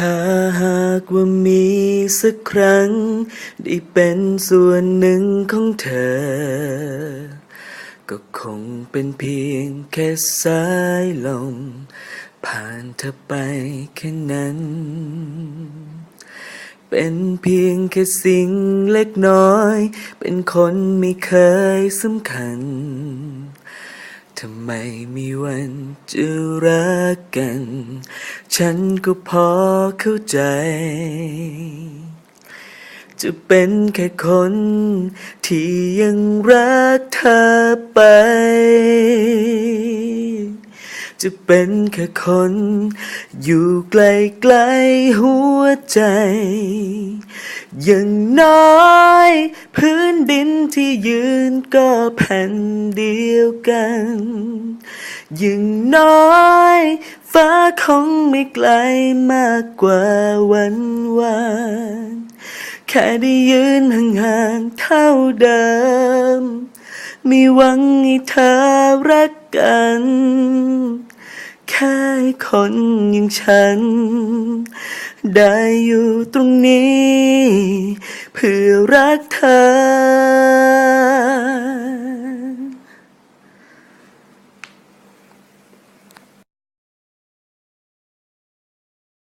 ถ้าหากว่ามีสักครั้ง ได้เป็นส่วนหนึ่งของเธอ ก็คงเป็นเพียงแค่สายลม ผ่านเธอไปแค่นั้น เป็นเพียงแค่สิ่งเล็กน้อย เป็นคนไม่เคยสำคัญ ทำไมมีวันจะรักกัน ฉันก็พอเข้าใจ จะเป็นแค่คน ที่ยังรักเธอไป จะเป็นแค่คน อยู่ใกล้ๆหัวใจย่างน้อยเพื้นดิน ที่ยืนก็แผ่นเดียวกัน อย่างน้อย ฟ้าคงไม่ไกลมากกว่าวันวานแค่ได้ยืนห่างๆเท่าเดิม มีหวังให้เธอรักกัน แค่คนอย่างฉัน ได้อยู่ตรงนี้ เพื่อรักเธอ